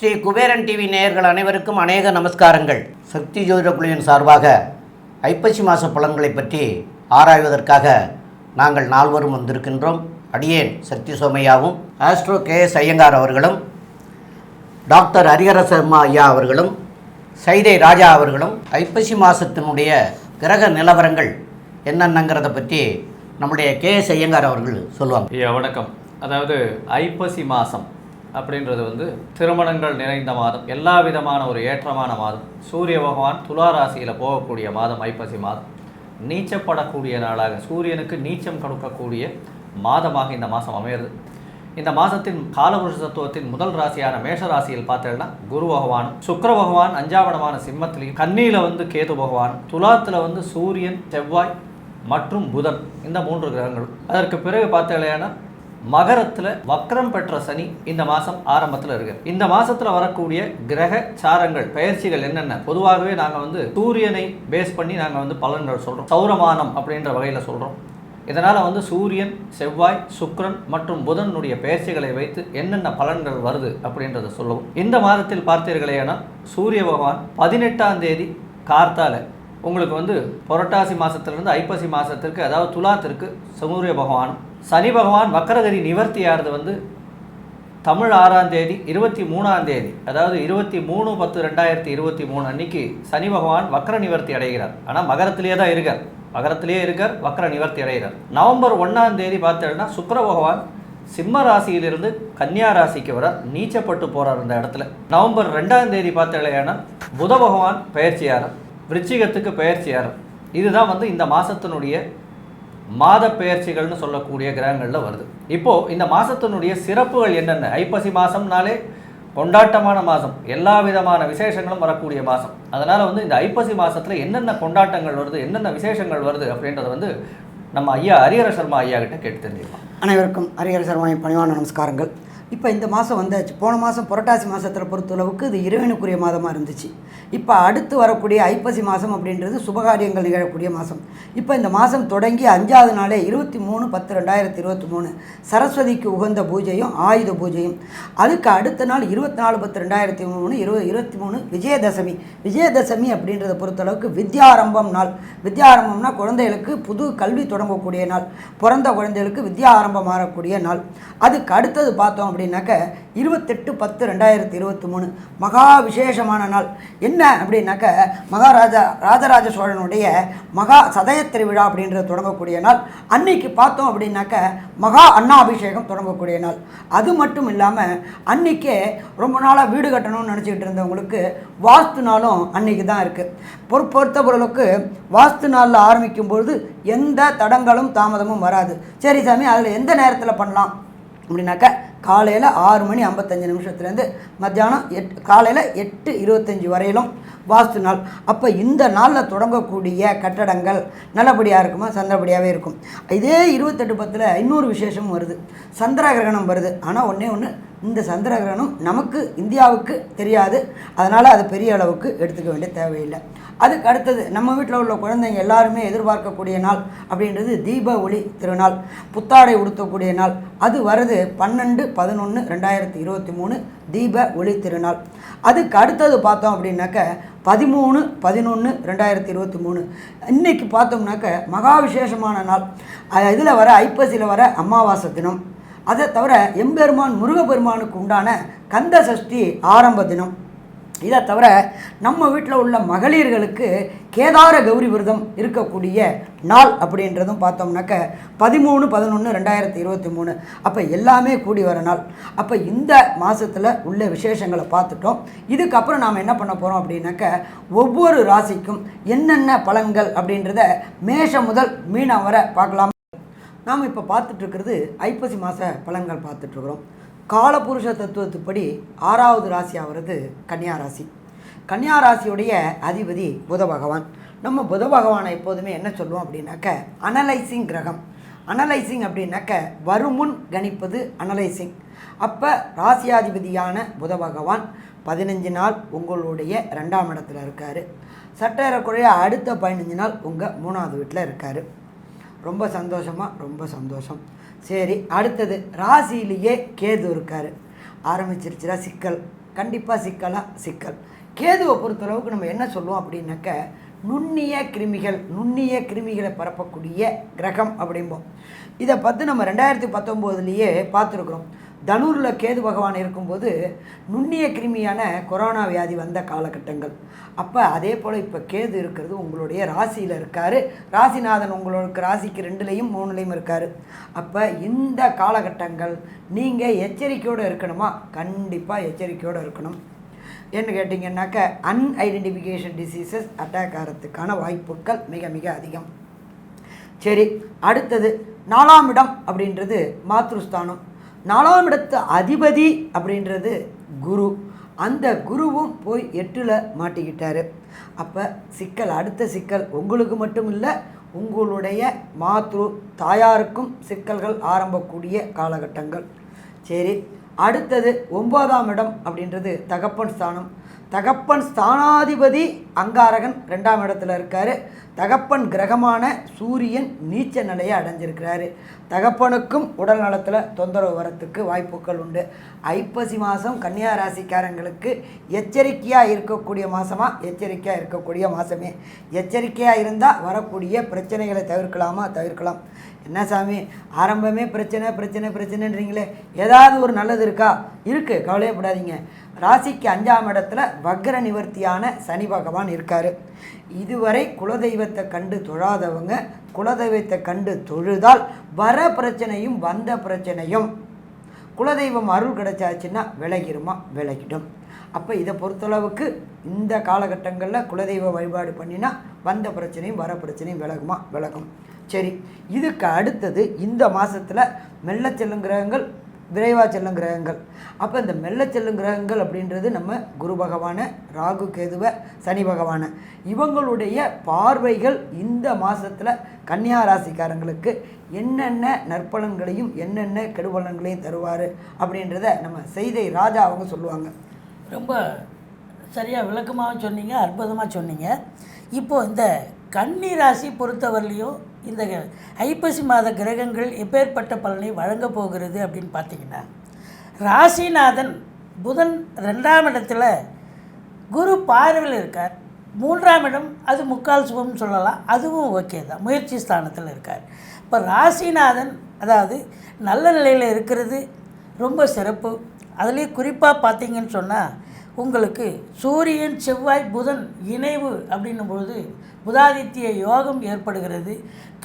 Sri Kuberan TV நேயர்கள் அனைவருக்கும் அநேக நமஸ்காரங்கள். சக்தி ஜோதிட குழுவின் சார்பாக ஐப்பசி மாத பலன்களை பற்றி ஆராய்வதற்காக நாங்கள் நால்வரும் வந்திருக்கின்றோம். அடியேன் சக்தி சோமையாவும் ஆஸ்ட்ரோ கே எஸ் ஐயங்கார் அவர்களும் டாக்டர் ஹரிஹர சர்மா ஐயா அவர்களும் சைதை ராஜா அவர்களும் ஐப்பசி மாதத்தினுடைய கிரக நிலவரங்கள் என்னென்னங்கிறத பற்றி நம்முடைய கே எஸ் ஐயங்கார் அவர்கள் சொல்லுவாங்க. ஐயா வணக்கம். அதாவது ஐப்பசி மாதம் அப்படின்றது வந்து திருமணங்கள் நிறைந்த மாதம் எல்லா விதமான ஒரு ஏற்றமான மாதம். சூரிய பகவான் துலா ராசியில் போகக்கூடிய மாதம் ஐப்பசி மாதம். நீச்சப்படக்கூடிய நாளாக சூரியனுக்கு நீச்சம் கொடுக்கக்கூடிய மாதமாக இந்த மாதம் அமையிறது. இந்த மாதத்தின் காலபுருஷ தத்துவத்தின் முதல் ராசியான மேஷ ராசியில் பார்த்தேன்னா குரு பகவானும் சுக்கிர பகவான் அஞ்சாவடமான சிம்மத்திலையும் கன்னியில் வந்து கேது பகவான் துலாத்தில் வந்து சூரியன் செவ்வாய் மற்றும் புதன் இந்த மூன்று கிரகங்களும். அதற்கு பிறகு பார்த்தீங்கன்னா மகரத்தில் வக்ரம் பெற்ற சனி இந்த மாதம் ஆரம்பத்தில் இருக்கு. இந்த மாதத்தில் வரக்கூடிய கிரக சாரங்கள் பயிற்சிகள் என்னென்ன? பொதுவாகவே நாங்கள் வந்து சூரியனை பேஸ் பண்ணி நாங்கள் வந்து பலன்கள் சொல்கிறோம் சௌரமானம் அப்படின்ற வகையில் சொல்கிறோம் இதனால் வந்து சூரியன் செவ்வாய் சுக்ரன் மற்றும் புதனுடைய பெயர்ச்சிகளை வைத்து என்னென்ன பலன்கள் வருது அப்படின்றத சொல்லவும். இந்த மாதத்தில் பார்த்தீர்களேனால் சூரிய பகவான் பதினெட்டாம் தேதி கார்த்தால உங்களுக்கு வந்து புரட்டாசி மாதத்துலேருந்து ஐப்பசி மாதத்திற்கு அதாவது துலாத்திற்கு சூரிய பகவான் சனி பகவான் வக்கரகதி நிவர்த்தியாகிறது வந்து தமிழ் ஆறாம் தேதி இருபத்தி மூணாம் தேதி அதாவது இருபத்தி மூணு பத்து ரெண்டாயிரத்தி இருபத்தி மூணு அன்னைக்கு சனி பகவான் வக்கர நிவர்த்தி அடைகிறார். ஆனால் மகரத்திலேயே தான் இருக்கார். மகரத்திலேயே இருக்கார் வக்கர நிவர்த்தி அடைகிறார். நவம்பர் ஒன்றாம் தேதி பார்த்தோம்னா சுக்கர பகவான் சிம்ம ராசியிலிருந்து கன்னியா ராசிக்கு வர நீச்சப்பட்டு போகிறார் இந்த இடத்துல. நவம்பர் ரெண்டாம் தேதி பார்த்தேன்னா புத பகவான் பெயர்ச்சியாரர் விருச்சிகத்துக்கு பெயர்ச்சியாரர் இதுதான் வந்து இந்த மாதத்தினுடைய மாத பெயர்ச்சிகள்னு சொல்லக்கூடிய கிரகங்களில் வருது. இப்போது இந்த மாதத்தினுடைய சிறப்புகள் என்னென்ன? ஐப்பசி மாதம்னாலே கொண்டாட்டமான மாதம் எல்லா விதமான விசேஷங்களும் வரக்கூடிய மாதம் அதனால் வந்து இந்த ஐப்பசி மாதத்தில் என்னென்ன கொண்டாட்டங்கள் வருது என்னென்ன விசேஷங்கள் வருது அப்படின்றத வந்து நம்ம ஐயா ஹரிஹர சர்மா ஐயா கிட்ட கேட்டு தெரிஞ்சுக்கலாம். அனைவருக்கும் ஹரிஹர சர்மாவின் பணிவான நமஸ்காரங்கள். இப்போ இந்த மாதம் வந்தாச்சு. போன மாதம் புரட்டாசி மாதத்தில் பொறுத்தளவுக்கு இது இறைவனுக்குரிய மாதமாக இருந்துச்சு. இப்போ அடுத்து வரக்கூடிய ஐப்பசி மாதம் அப்படின்றது சுபகாரியங்கள் நிகழக்கூடிய மாதம் இப்போ இந்த மாதம் தொடங்கி அஞ்சாவது நாளே இருபத்தி மூணு பத்து ரெண்டாயிரத்தி இருபத்தி மூணு. சரஸ்வதிக்கு உகந்த பூஜையும் ஆயுத பூஜையும். அதுக்கு அடுத்த நாள் இருபத்தி நாலு பத்து ரெண்டாயிரத்தி மூணு இருபது இருபத்தி மூணு விஜயதசமி. விஜயதசமி அப்படின்றத பொறுத்தளவுக்கு வித்யாரம்பம் நாள். வித்யாரம்பம்னா குழந்தைகளுக்கு புது கல்வி தொடங்கக்கூடிய நாள். பிறந்த குழந்தைகளுக்கு வித்யா ஆரம்பம் மாறக்கூடிய நாள். அதுக்கு அடுத்தது பார்த்தோம் அப்படின்னாக்க இருபத்தெட்டு பத்து ரெண்டாயிரத்தி இருபத்தி மூணு. மகா விசேஷமான நாள். என்ன அப்படின்னாக்க மகாராஜா ராஜராஜ சோழனுடைய மகா சதய திருவிழா அப்படின்றது தொடங்கக்கூடிய நாள். அன்னைக்கு பார்த்தோம் அப்படின்னாக்க மகா அன்னாபிஷேகம் தொடங்கக்கூடிய நாள். அது மட்டும் இல்லாமல் அன்னைக்கே ரொம்ப நாளாக வீடு கட்டணும்னு நினச்சிக்கிட்டு இருந்தவங்களுக்கு வாஸ்து நாளும் அன்னைக்கு தான் இருக்குது பொறு பொறுத்த பொருளுக்கு வாஸ்து நாளில் ஆரம்பிக்கும் பொழுது எந்த தடங்களும் தாமதமும் வராது. சரி சாமி அதில் எந்த நேரத்தில் பண்ணலாம்? அப்படின்னாக்க காலையில் ஆறு மணி ஐம்பத்தஞ்சு நிமிஷத்துலேருந்து மத்தியானம் எட் காலையில் எட்டு இருபத்தஞ்சி வரையிலும் வாஸ்து நாள். அப்போ இந்த நாளில் தொடங்கக்கூடிய கட்டடங்கள் நல்லபடியாக இருக்குமா? சந்திரபடியாகவே இருக்கும். இதே இருபத்தெட்டு பத்தில் இன்னொரு விசேஷமும் வருது. சந்திர கிரகணம் வருது. ஆனால் ஒன்றே ஒன்று இந்த சந்திர கிரகணம் நமக்கு இந்தியாவுக்கு தெரியாது. அதனால் அது பெரிய அளவுக்கு எடுத்துக்க வேண்டிய தேவையில்லை. அதுக்கு அடுத்தது நம்ம வீட்டில் உள்ள குழந்தைங்க எல்லாருமே எதிர்பார்க்கக்கூடிய நாள் அப்படின்றது தீப ஒளி திருநாள் புத்தாடை உடுத்தக்கூடிய நாள். அது வருது பன்னெண்டு பதினொன்று ரெண்டாயிரத்தி இருபத்தி மூணு தீப ஒளி திருநாள். அதுக்கு அடுத்தது பார்த்தோம் அப்படின்னாக்க பதிமூணு பதினொன்று ரெண்டாயிரத்தி இருபத்தி மூணு. இன்றைக்கி பார்த்தோம்னாக்க மகா விசேஷமான நாள் இதில் வர ஐப்பசியில் வர அமாவாசை தினம். அதை தவிர எம்பெருமான் முருகப்பெருமானுக்கு உண்டான கந்த சஷ்டி ஆரம்ப தினம். இதை தவிர நம்ம வீட்டில் உள்ள மகளிர்களுக்கு கேதார கௌரி விரதம் இருக்கக்கூடிய நாள் அப்படின்றதும் பார்த்தோம்னாக்க பதிமூணு பதினொன்று ரெண்டாயிரத்தி இருபத்தி மூணு. அப்போ எல்லாமே கூடி வர நாள். அப்போ இந்த மாதத்தில் உள்ள விசேஷங்களை பார்த்துட்டோம். இதுக்கப்புறம் நாம் என்ன பண்ண போகிறோம் அப்படின்னாக்க ஒவ்வொரு ராசிக்கும் என்னென்ன பலன்கள் அப்படின்றத மேஷம் முதல் மீனம் வரை பார்க்கலாம்? நாம் இப்போ பார்த்துட்ருக்கிறது ஐப்பசி மாத பலன்கள் பார்த்துட்ருக்குறோம் காலபுருஷ தத்துவத்துப்படி ஆறாவது ராசி ஆகிறது கன்னியா ராசி. கன்னியா ராசியுடைய அதிபதி புத பகவான். நம்ம புத பகவானை எப்போதுமே என்ன சொல்லுவோம் அப்படின்னாக்க அனலைசிங் கிரகம். அனலைசிங் அப்படின்னாக்க வருமுன் கணிப்பது அனலைசிங் அப்போ ராசியாதிபதியான புத பகவான் பதினஞ்சு நாள் உங்களுடைய ரெண்டாம் இடத்துல இருக்கார். சற்றேறக்குறைய அடுத்த பதினஞ்சு நாள் உங்கள் மூணாவது வீட்டில் இருக்கார். ரொம்ப சந்தோஷமாக ரொம்ப சந்தோஷம். சரி அடுத்தது ராசியிலேயே கேது இருக்கார். ஆரம்பிச்சிருச்சுரா சிக்கல். கண்டிப்பாக சிக்கலாக சிக்கல். கேதுவை பொறுத்தளவுக்கு நம்ம என்ன சொல்லுவோம் அப்படின்னாக்க நுண்ணிய கிருமிகள் நுண்ணிய கிருமிகளை பரப்பக்கூடிய கிரகம் அப்படிம்போம். இதை பார்த்து நம்ம ரெண்டாயிரத்தி பத்தொம்போதுலேயே பார்த்துருக்குறோம். தனுரில் கேது பகவான் இருக்கும்போது நுண்ணிய கிருமியான கொரோனா வியாதி வந்த காலகட்டங்கள். அப்போ அதே போல் இப்போ கேது இருக்கிறது உங்களுடைய ராசியில் இருக்கார். ராசிநாதன் உங்களுக்கு ராசிக்கு ரெண்டுலேயும் மூணுலேயும் இருக்கார். அப்போ இந்த காலகட்டங்கள் நீங்கள் எச்சரிக்கையோடு இருக்கணுமா? கண்டிப்பாக எச்சரிக்கையோடு இருக்கணும். என்ன கேட்டிங்கன்னாக்க அன்ஐடென்டிஃபிகேஷன் டிசீசஸ் அட்டாக் ஆகிறதுக்கான வாய்ப்புகள் மிக மிக அதிகம். சரி அடுத்தது நாலாம் இடம் அப்படின்றது மாத்ருஸ்தானம். நாலாம் இடத்து அதிபதி அப்படின்றது குரு. அந்த குருவும் போய் எட்டில் மாட்டிக்கிட்டார். அப்போ சிக்கல் அடுத்த சிக்கல் உங்களுக்கு மட்டும் இல்லை உங்களுடைய மாத்ரு தாயாருக்கும் சிக்கல்கள் ஆரம்பக்கூடிய காலகட்டங்கள். சரி அடுத்தது ஒன்பதாம் இடம் அப்படின்றது தகப்பன் ஸ்தானம். தகப்பன் ஸ்தானாதிபதி அங்காரகன் ரெண்டாம் இடத்துல இருக்கார். தகப்பன் கிரகமான சூரியன் நீச்ச நிலையை அடைஞ்சிருக்கிறாரு. தகப்பனுக்கும் உடல் நலத்தில் தொந்தரவு வரத்துக்கு வாய்ப்புகள் உண்டு. ஐப்பசி மாதம் கன்னியா ராசிக்காரங்களுக்கு எச்சரிக்கையாக இருக்கக்கூடிய மாதமாக எச்சரிக்கையாக இருக்கக்கூடிய மாதமே எச்சரிக்கையாக இருந்தால் வரக்கூடிய பிரச்சனைகளை தவிர்க்கலாமா? தவிர்க்கலாம். என்ன சாமி? ஆரம்பமே பிரச்சனை பிரச்சனை பிரச்சனைன்றீங்களே. ஏதாவது ஒரு நல்லது இருக்கா? இருக்குது கவலையப்படாதீங்க. ராசிக்கு அஞ்சாம் இடத்துல வக்ர நிவர்த்தியான சனி பகவான் இருக்கார். இதுவரை குலதெய்வத்தை கண்டு தொழாதவங்க குலதெய்வத்தை கண்டு தொழுதால் வர பிரச்சனையும் வந்த பிரச்சனையும். குலதெய்வம் அருள் கிடைச்சாச்சுன்னா விலகிருமா? விலகிடும். அப்போ இதை பொறுத்தளவுக்கு இந்த காலகட்டங்களில் குலதெய்வ வழிபாடு பண்ணினா வந்த பிரச்சனையும் வர பிரச்சனையும் விலகுமா? விலகும். சரி இதுக்கு அடுத்தது இந்த மாதத்தில் மெல்ல செல்லும் கிரகங்கள் விரைவாக செல்லும் கிரகங்கள். அப்போ இந்த மெல்ல செல்லும் கிரகங்கள் அப்படின்றது நம்ம குரு பகவானை ராகு கேதுவ சனி பகவானை. இவங்களுடைய பார்வைகள் இந்த மாதத்தில் கன்னியா ராசிக்காரங்களுக்கு என்னென்ன நற்பலன்களையும் என்னென்ன கெடுபலன்களையும் தருவார் அப்படின்றத நம்ம செய்தை ராஜா அவங்க சொல்லுவாங்க. ரொம்ப சரியாக விளக்கமாகவும் சொன்னீங்க அற்புதமாக சொன்னீங்க. இப்போது இந்த கன்னி ராசி பொறுத்தவரையிலையும் இந்த ஐப்பசி மாத கிரகங்கள் எப்பேற்பட்ட பலனை வழங்கப் போகிறது அப்படின்னு பார்த்தீங்கன்னா ராசிநாதன் புதன் ரெண்டாம் இடத்துல குரு பார்வையில் இருக்கார். மூன்றாம் இடம் அது முக்கால் சுபம்னு சொல்லலாம். அதுவும் ஓகே தான். முயற்சி ஸ்தானத்தில் இருக்கார். இப்போ ராசிநாதன் அதாவது நல்ல நிலையில் இருக்கிறது ரொம்ப சிறப்பு. அதுலேயும் குறிப்பாக பார்த்தீங்கன்னு சொன்னால் உங்களுக்கு சூரியன் செவ்வாய் புதன் இணைவு அப்படின்னும் பொழுது புதாதித்ய யோகம் ஏற்படுகிறது.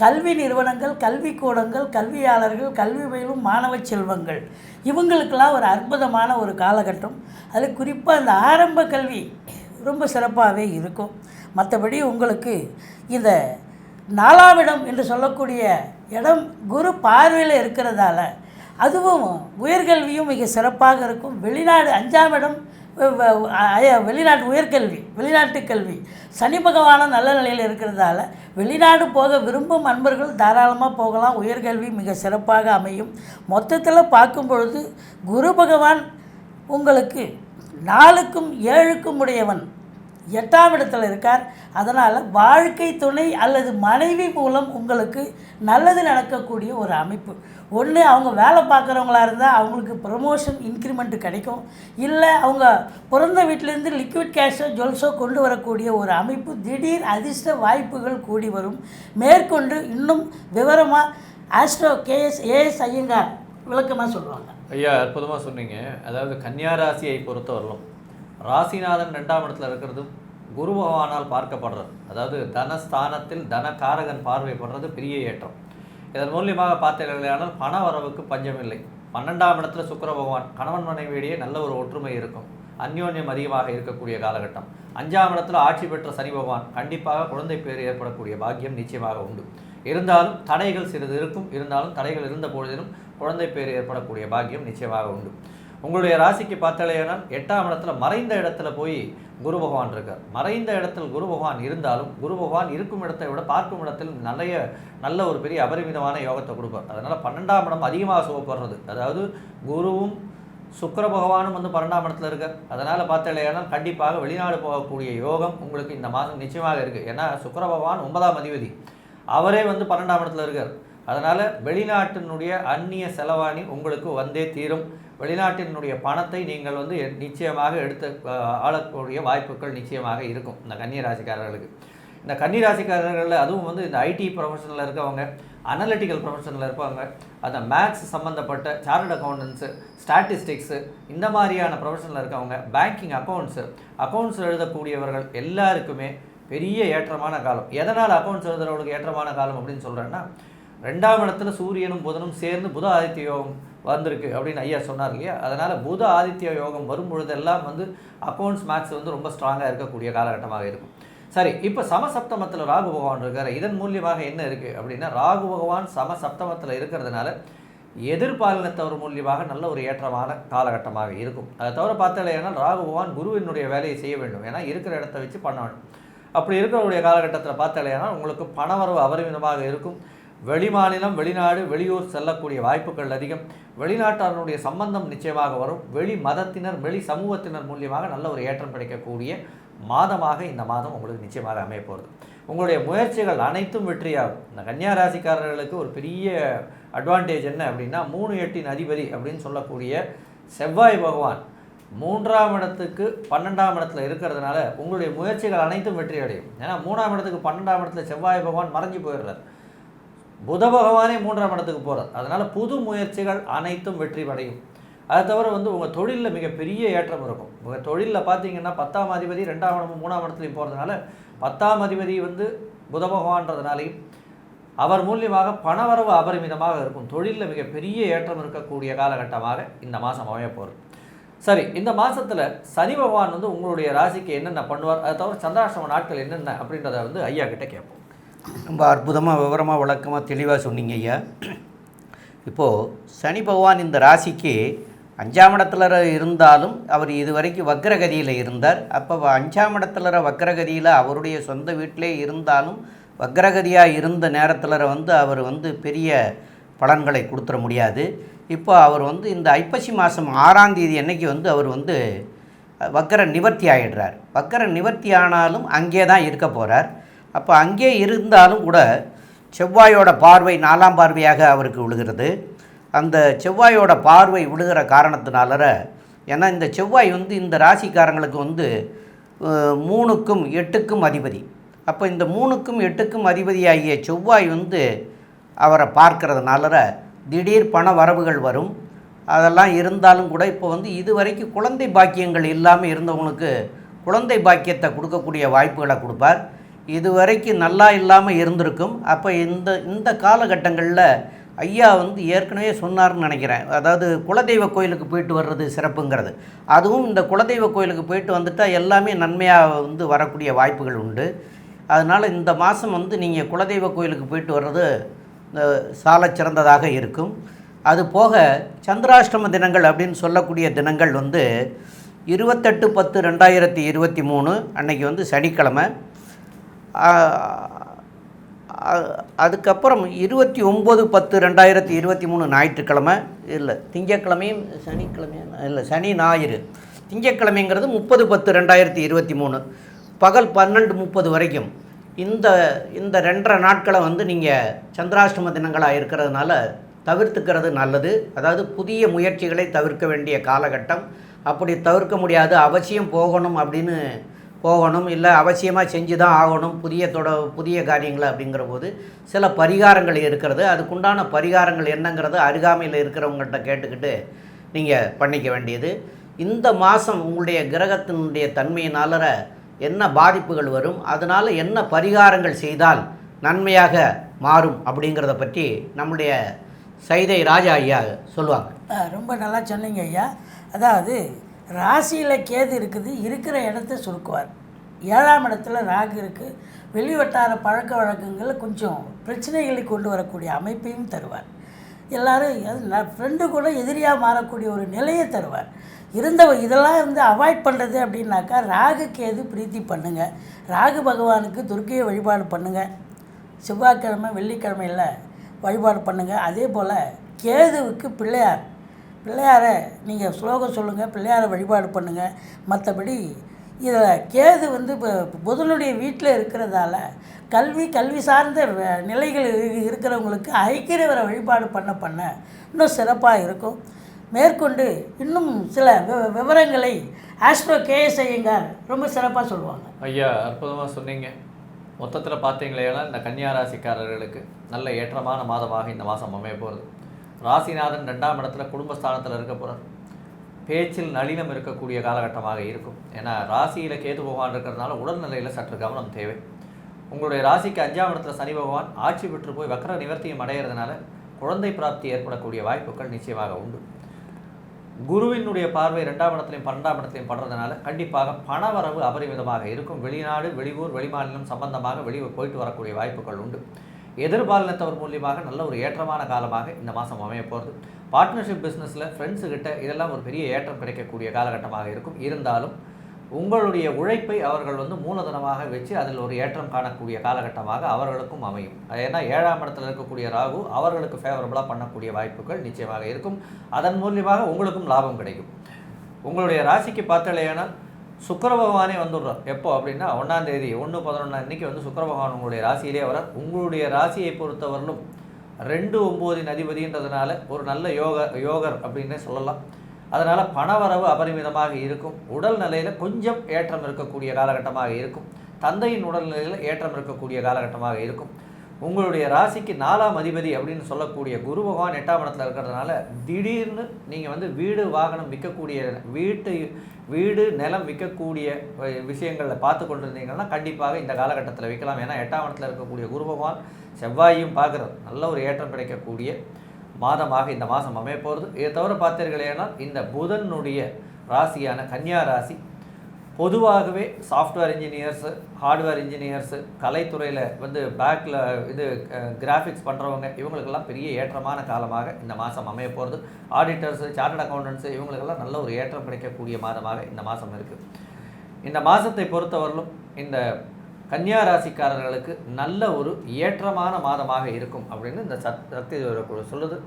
கல்வி நிறுவனங்கள் கல்விக்கூடங்கள் கல்வியாளர்கள் கல்வி பயிலும் மாணவ செல்வங்கள். இவங்களுக்கெல்லாம் ஒரு அற்புதமான ஒரு காலகட்டம். அதில் குறிப்பாக அந்த ஆரம்ப கல்வி ரொம்ப சிறப்பாகவே இருக்கும். மற்றபடி உங்களுக்கு இந்த நாலாவிடம் என்று சொல்லக்கூடிய இடம் குரு பார்வையில் இருக்கிறதால அதுவும் உயர்கல்வியும் மிக சிறப்பாக இருக்கும். வெளிநாடு அஞ்சாம் இடம் வெளிநாட்டு உயர்கல்வி வெளிநாட்டு கல்வி. சனி பகவான நல்ல நிலையில் இருக்கிறதால வெளிநாடு போக விரும்பும் அன்பர்கள் தாராளமாக போகலாம். உயர்கல்வி மிக சிறப்பாக அமையும். மொத்தத்தில் பார்க்கும் பொழுது குரு பகவான் உங்களுக்கு நாலுக்கும் ஏழுக்கும் உடையவன். எட்டாம் இடத்துல இருக்கார். அதனால் வாழ்க்கை துணை அல்லது மனைவி மூலம் உங்களுக்கு நல்லது நடக்கக்கூடிய ஒரு அமைப்பு. ஒன்று அவங்க வேலை பார்க்குறவங்களா இருந்தால் அவங்களுக்கு ப்ரமோஷன் இன்க்ரிமெண்ட் கிடைக்கும். இல்லை அவங்க பிறந்த வீட்டிலேருந்து லிக்விட் கேஷோ ஜுவல்ஸோ கொண்டு வரக்கூடிய ஒரு அமைப்பு. திடீர் அதிர்ஷ்ட வாய்ப்புகள் கூடி வரும். மேற்கொண்டு இன்னும் விவரமாக ஆஸ்ட்ரோ கேஎஸ் ஏஎஸ் ஐயங்கார் விளக்கமாக சொல்லுவாங்க. ஐயா அற்புதமாக சொன்னீங்க. அதாவது கன்னியா ராசியை பொறுத்தவரையிலும் ராசிநாதன் ரெண்டாம் இடத்துல இருக்கிறதும் குரு பகவானால் பார்க்கப்படுறது. அதாவது தனஸ்தானத்தில் தனகாரகன் பார்வைப்படுறது பெரிய ஏற்றம். இதன் மூலியமாக பார்த்தீர்களானால் பண வரவுக்கு பஞ்சமில்லை. பன்னெண்டாம் இடத்துல சுக்கர பகவான் கணவன் மனைவியிடையே நல்ல ஒரு ஒற்றுமை இருக்கும். அந்யோன்யம் அதிகமாக இருக்கக்கூடிய காலகட்டம். அஞ்சாம் இடத்துல ஆட்சி பெற்ற சனி பகவான் கண்டிப்பாக குழந்தை பேர் ஏற்படக்கூடிய பாக்கியம் நிச்சயமாக உண்டு. இருந்தாலும் தடைகள் சிறிது இருக்கும். இருந்தாலும் தடைகள் இருந்த பொழுதிலும் குழந்தை பேர் ஏற்படக்கூடிய பாக்கியம் நிச்சயமாக உண்டு. உங்களுடைய ராசிக்கு பார்த்தாலேனால் எட்டாம் இடத்துல மறைந்த இடத்துல போய் குரு பகவான் இருக்கார். மறைந்த இடத்தில் குரு பகவான் இருந்தாலும் குரு பகவான் இருக்கும் இடத்தை விட பார்க்கும் இடத்தில் நிறைய நல்ல ஒரு பெரிய அபரிமிதமான யோகத்தை கொடுப்பார். அதனால் பன்னெண்டாம் இடம் அதிகமாக சுகப்படுறது. அதாவது குருவும் சுக்கர பகவானும் வந்து பன்னெண்டாம் இடத்துல இருக்கார். அதனால் பார்த்தாலேனால் கண்டிப்பாக வெளிநாடு போகக்கூடிய யோகம் உங்களுக்கு இந்த மாதம் நிச்சயமாக இருக்குது ஏன்னா சுக்கர பகவான் ஒன்பதாம் அதிபதி. அவரே வந்து பன்னெண்டாம் இடத்துல இருக்கார். அதனால் வெளிநாட்டினுடைய அந்நிய செலவாணி உங்களுக்கு வந்தே தீரும். வெளிநாட்டினுடைய பணத்தை நீங்கள் வந்து நிச்சயமாக எடுத்து ஆளக்கூடிய வாய்ப்புகள் நிச்சயமாக இருக்கும் இந்த கன்னியராசிக்காரர்களுக்கு இந்த கன்னிராசிக்காரர்களில் அதுவும் வந்து இந்த ஐடி ப்ரொஃபஷனில் இருக்கவங்க அனலிட்டிக்கல் ப்ரொஃபஷனில் இருப்பாங்க. அந்த மேக்ஸ் சம்மந்தப்பட்ட சார்ட் அக்கௌண்டன்ஸு ஸ்டாட்டிஸ்டிக்ஸு இந்த மாதிரியான ப்ரொஃபஷனில் இருக்கவங்க பேங்கிங் அக்கௌண்ட்ஸு அக்கௌண்ட்ஸ் எழுதக்கூடியவர்கள் எல்லாருக்குமே பெரிய ஏற்றமான காலம். எதனால் அக்கௌண்ட்ஸ் எழுதுகிறவங்களுக்கு ஏற்றமான காலம் அப்படின்னு சொல்கிறேன்னா ரெண்டாம் இடத்துல சூரியனும் புதனும் சேர்ந்து புத ஆதித்ய யோகம் வந்திருக்கு அப்படின்னு ஐயா சொன்னார் இல்லையா? அதனால் புத ஆதித்ய யோகம் வரும் பொழுதெல்லாம் வந்து அக்கௌண்ட்ஸ் மேக்ஸ் வந்து ரொம்ப ஸ்ட்ராங்காக இருக்கக்கூடிய காலகட்டமாக இருக்கும். சரி இப்போ சமசப்தமத்தில் ராகு பகவான் இருக்கார். இதன் மூலியமாக என்ன இருக்குது அப்படின்னா ராகு பகவான் சமசப்தமத்தில் இருக்கிறதுனால எதிர்பாலினத்தவர் மூலியமாக நல்ல ஒரு ஏற்றமான காலகட்டமாக இருக்கும். அதை தவிர பார்த்தாலேனா ராகு பகவான் குருவினுடைய வேலையை செய்ய வேண்டும். ஏன்னா இருக்கிற இடத்த வச்சு பண்ண வேண்டும். அப்படி இருக்கிறவருடைய காலகட்டத்தில் பார்த்தாலேனா உங்களுக்கு பணவரவு அபரிமிதமாக இருக்கும். வெளிமாநிலம் வெளிநாடு வெளியூர் செல்லக்கூடிய வாய்ப்புகள் அதிகம். வெளிநாட்டாரனுடைய சம்பந்தம் நிச்சயமாக வரும். வெளி மதத்தினர் வெளி சமூகத்தினர் மூலியமாக நல்ல ஒரு ஏற்றம் கிடைக்கக்கூடிய மாதமாக இந்த மாதம் உங்களுக்கு நிச்சயமாக அமைய போகிறது உங்களுடைய முயற்சிகள் அனைத்தும் வெற்றியாகும். இந்த கன்னியா ராசிக்காரர்களுக்கு ஒரு பெரிய அட்வான்டேஜ் என்ன அப்படின்னா மூணு எட்டின் அதிபதி அப்படின்னு சொல்லக்கூடிய செவ்வாய் பகவான் மூன்றாம் இடத்துக்கு பன்னெண்டாம் இடத்துல இருக்கிறதுனால உங்களுடைய முயற்சிகள் அனைத்தும் வெற்றி அடையும் ஏன்னா மூணாம் இடத்துக்கு பன்னெண்டாம் இடத்துல செவ்வாய் பகவான் மறைஞ்சு போயிடுறார். புத பகவானே மூன்றாம் இடத்துக்கு போகிறார் அதனால் புது முயற்சிகள் அனைத்தும் வெற்றி அடையும். அதை தவிர வந்து உங்கள் தொழிலில் மிகப்பெரிய ஏற்றம் இருக்கும். உங்கள் தொழிலில் பார்த்தீங்கன்னா பத்தாம் அதிபதி ரெண்டாம் இடமும் மூணாம் இடத்துலையும் போகிறதுனால பத்தாம் அதிபதி வந்து புத பகவான்றதுனாலையும் அவர் மூலியமாக பணவரவு அபரிமிதமாக இருக்கும். தொழிலில் மிகப்பெரிய ஏற்றம் இருக்கக்கூடிய காலகட்டமாக இந்த மாதம் அமைய போகிறது சரி இந்த மாதத்தில் சனி பகவான் வந்து உங்களுடைய ராசிக்கு என்னென்ன பண்ணுவார்? அதை தவிர சந்திராஷ்டம நாட்கள் என்னென்ன அப்படின்றத வந்து ஐயா கிட்டே கேட்போம். ரொம்ப அற்புதமாக விவரமாக விளக்கமாக தெளிவாக சொன்னீங்க ஐயா. இப்போது சனி பகவான் இந்த ராசிக்கு அஞ்சாம் இடத்துல இருந்தாலும் அவர் இதுவரைக்கும் வக்ரகதியில் இருந்தார். அப்போ அஞ்சாம் இடத்துல வக்ரகதியில் அவருடைய சொந்த வீட்டிலே இருந்தாலும் வக்ரகதியாக இருந்த நேரத்தில் வந்து அவர் வந்து பெரிய பலன்களை கொடுத்துட முடியாது. இப்போ அவர் வந்து இந்த ஐப்பசி மாதம் ஆறாம் தேதி அன்னைக்கு வந்து அவர் வந்து வக்கர நிவர்த்தி ஆகிடுறார் வக்கர நிவர்த்தி ஆனாலும் அங்கே தான் இருக்க போகிறார் அப்போ அங்கே இருந்தாலும் கூட செவ்வாயோட பார்வை நாலாம் பார்வையாக அவருக்கு விழுகிறது. அந்த செவ்வாயோட பார்வை விழுகிற காரணத்தினால ஏன்னா இந்த செவ்வாய் வந்து இந்த ராசிக்காரங்களுக்கு வந்து மூணுக்கும் எட்டுக்கும் அதிபதி. அப்போ இந்த மூணுக்கும் எட்டுக்கும் அதிபதியாகிய செவ்வாய் வந்து அவரை பார்க்கறதுனால திடீர் பண வரவுகள் வரும். அதெல்லாம் இருந்தாலும் கூட இப்போ வந்து இதுவரைக்கும் குழந்தை பாக்கியங்கள் இல்லாமல் இருந்தவங்களுக்கு குழந்தை பாக்கியத்தை கொடுக்கக்கூடிய வாய்ப்புகளை கொடுப்பார். இதுவரைக்கும் நல்லா இல்லாமல் இருந்திருக்கும். அப்போ இந்த இந்த காலகட்டங்களில் ஐயா வந்து ஏற்கனவே சொன்னார்னு நினைக்கிறேன். அதாவது குலதெய்வ கோயிலுக்கு போயிட்டு வர்றது சிறப்புங்கிறது. அதுவும் இந்த குலதெய்வ கோயிலுக்கு போயிட்டு வந்துட்டால் எல்லாமே நன்மையாக வந்து வரக்கூடிய வாய்ப்புகள் உண்டு. அதனால் இந்த மாதம் வந்து நீங்கள் குலதெய்வ கோயிலுக்கு போயிட்டு வர்றது சால சிறந்ததாக இருக்கும். அது போக சந்திராஷ்டம தினங்கள் அப்படின்னு சொல்லக்கூடிய தினங்கள் வந்து இருபத்தெட்டு பத்து ரெண்டாயிரத்தி இருபத்தி மூணு அன்னைக்கு வந்து சனிக்கிழமை. அதுக்கப்புறம் இருபத்தி ஒம்பது பத்து ரெண்டாயிரத்தி இருபத்தி மூணு ஞாயிற்றுக்கிழமை இல்லை திங்கக்கிழமையும் சனிக்கிழமையும் இல்லை சனி ஞாயிறு. திங்கக்கிழமைங்கிறது முப்பது பத்து ரெண்டாயிரத்தி இருபத்தி மூணு. பகல் பன்னெண்டு முப்பது வரைக்கும். இந்த இந்த ரெண்டரை நாட்களை வந்து நீங்கள் சந்திராஷ்டம தினங்களாக இருக்கிறதுனால தவிர்த்துக்கிறது நல்லது. அதாவது புதிய முயற்சிகளை தவிர்க்க வேண்டிய காலகட்டம். அப்படி தவிர்க்க முடியாது அவசியம் போகணும் அப்படின்னு போகணும் இல்லை அவசியமாக செஞ்சு தான் ஆகணும் புதிய தொட புதிய காரியங்களை அப்படிங்கிற போது சில பரிகாரங்கள் இருக்கிறது. அதுக்குண்டான பரிகாரங்கள் என்னங்கிறது அருகாமையில் இருக்கிறவங்கள்ட்ட கேட்டுக்கிட்டு நீங்கள் பண்ணிக்க வேண்டியது. இந்த மாதம் உங்களுடைய கிரகத்தினுடைய தன்மையினால என்ன பாதிப்புகள் வரும் அதனால் என்ன பரிகாரங்கள் செய்தால் நன்மையாக மாறும் அப்படிங்கிறத பற்றி நம்முடைய சைதை ராஜா ஐயா சொல்லுவாங்க. ரொம்ப நல்லா சொன்னீங்க ஐயா. அதாவது ராசியில் கேது இருக்குது இருக்கிற இடத்த சுருக்குவார். ஏழாம் இடத்துல ராகு இருக்குது வெளிவட்டார பழக்க வழக்கங்களில் கொஞ்சம் பிரச்சனைகளை கொண்டு வரக்கூடிய அமைப்பையும் தருவார். எல்லோரும் அது ஃப்ரெண்டு கூட எதிரியாக மாறக்கூடிய ஒரு நிலையை தருவார். இருந்த இதெல்லாம் வந்து அவாய்ட் பண்ணுறது அப்படின்னாக்கா ராகு கேது பிரீத்தி பண்ணுங்கள் ராகு பகவானுக்கு துர்க்கையை வழிபாடு பண்ணுங்கள் செவ்வாய்க்கிழமை வெள்ளிக்கிழமையில் வழிபாடு பண்ணுங்கள் அதே போல் கேதுவுக்கு பிள்ளையார் பிள்ளையாரை நீங்கள் ஸ்லோகம் சொல்லுங்கள் பிள்ளையாரை வழிபாடு பண்ணுங்கள் மற்றபடி இதில் கேது வந்து இப்போ புதனுடைய வீட்டில் இருக்கிறதால கல்வி கல்வி சார்ந்த நிலைகள் இரு- இருக்கிறவங்களுக்கு ஐக்கியவரை வழிபாடு பண்ண பண்ண இன்னும் சிறப்பாக இருக்கும். மேற்கொண்டு இன்னும் சில விவரங்களை ஆஸ்ட்ரோ கேஎஸ் ஐயங்கார் ரொம்ப சிறப்பாக சொல்லுவாங்க. ஐயா அற்புதமாக சொன்னீங்க. மொத்தத்தில் பார்த்தீங்களேனா இந்த கன்னியாராசிக்காரர்களுக்கு நல்ல ஏற்றமான மாதமாக இந்த மாதம் அமைய போகிறது ராசிநாதன் ரெண்டாம் இடத்துல குடும்பஸ்தானத்தில் இருக்க போகிறார் பேச்சில் நளினம் இருக்கக்கூடிய காலகட்டமாக இருக்கும். ஏன்னா ராசியில் கேது பகவான் இருக்கிறதுனால உடல்நிலையில் சற்று கவனம் தேவை. உங்களுடைய ராசிக்கு அஞ்சாம் இடத்துல சனி பகவான் ஆட்சி பெற்று போய் வக்கர நிவர்த்தியும் அடையிறதுனால குழந்தை பிராப்தி ஏற்படக்கூடிய வாய்ப்புகள் நிச்சயமாக உண்டு. குருவினுடைய பார்வை ரெண்டாம் இடத்துலையும் பன்னெண்டாம் இடத்துலையும் படுறதுனால கண்டிப்பாக பணவரவு அபரிமிதமாக இருக்கும். வெளிநாடு வெளியூர் வெளிமாநிலம் சம்பந்தமாக வெளியே போயிட்டு வரக்கூடிய வாய்ப்புகள் உண்டு. எதிர்பாலினத்தவர் மூலியமாக நல்ல ஒரு ஏற்றமான காலமாக இந்த மாதம் அமைய போகிறது பார்ட்னர்ஷிப் பிஸ்னஸில் ஃப்ரெண்ட்ஸுக்கிட்ட இதெல்லாம் ஒரு பெரிய ஏற்றம் கிடைக்கக்கூடிய காலகட்டமாக இருக்கும். இருந்தாலும் உங்களுடைய உழைப்பை அவர்கள் வந்து மூலதனமாக வச்சு அதில் ஒரு ஏற்றம் காணக்கூடிய காலகட்டமாக அவர்களுக்கும் அமையும். ஏன்னா ஏழாம் இடத்தில் இருக்கக்கூடிய ராகு அவர்களுக்கு ஃபேவரபுளாக பண்ணக்கூடிய வாய்ப்புகள் நிச்சயமாக இருக்கும். அதன் மூலியமாக உங்களுக்கும் லாபம் கிடைக்கும். உங்களுடைய ராசிக்கு பார்த்தலையானால் சுக்கர பகவானே வந்துடுறார். எப்போ அப்படின்னா ஒன்றாம் தேதி ஒன்று பதினொன்றாம் இன்றைக்கி வந்து சுக்கர பகவான் உங்களுடைய ராசியிலே வரார். உங்களுடைய ராசியை பொறுத்தவரையிலும் ரெண்டு ஒம்போதின் அதிபதின்றதுனால ஒரு நல்ல யோக யோகர் அப்படின்னே சொல்லலாம். அதனால் பணவரவு அபரிமிதமாக இருக்கும். உடல் நிலையில் கொஞ்சம் ஏற்றம் இருக்கக்கூடிய காலகட்டமாக இருக்கும். தந்தையின் உடல்நிலையில் ஏற்றம் இருக்கக்கூடிய காலகட்டமாக இருக்கும். உங்களுடைய ராசிக்கு நாலாம் அதிபதி அப்படின்னு சொல்லக்கூடிய குரு பகவான் எட்டாம் இடத்துல இருக்கிறதுனால திடீர்னு நீங்கள் வந்து வீடு வாகனம் விற்கக்கூடிய வீட்டு வீடு நிலம் விற்கக்கூடிய விஷயங்களில் பார்த்து கொண்டிருந்தீங்கன்னா கண்டிப்பாக இந்த காலகட்டத்தில் விற்கலாம். ஏன்னா எட்டாம் இடத்துல இருக்கக்கூடிய குரு பகவான் பார்க்குறது நல்ல ஒரு ஏற்றம் கிடைக்கக்கூடிய மாதமாக இந்த மாதம் அமைய போகிறது இதை தவிர பார்த்தீர்களேனால் இந்த புதனுடைய ராசியான கன்னியா ராசி பொதுவாகவே சாஃப்ட்வேர் இன்ஜினியர்ஸு ஹார்ட்வேர் இன்ஜினியர்ஸு கலைத்துறையில் வந்து பேக்கில் இது கிராஃபிக்ஸ் பண்ணுறவங்க இவங்களுக்கெல்லாம் பெரிய ஏற்றமான காலமாக இந்த மாதம் அமைய போகிறது ஆடிட்டர்ஸு சார்ட் அக்கௌண்டன்ஸு இவங்களுக்கெல்லாம் நல்ல ஒரு ஏற்றம் கிடைக்கக்கூடிய மாதமாக இந்த மாதம் இருக்குது இந்த மாதத்தை பொறுத்தவரையிலும் இந்த கன்னியா ராசிக்காரர்களுக்கு நல்ல ஒரு ஏற்றமான மாதமாக இருக்கும் அப்படின்னு இந்த சத் சக்தி குழு சொல்லுது.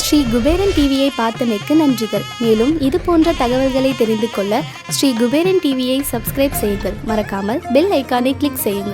ஸ்ரீ குபேரன் டிவியை பார்த்தமைக்கு நன்றிகள். மேலும் இது போன்ற தகவல்களை தெரிந்து கொள்ள ஸ்ரீ குபேரன் டிவியை சப்ஸ்கிரைப் செய்யுங்கள். மறக்காமல் பெல் ஐக்கானை கிளிக் செய்யுங்கள்.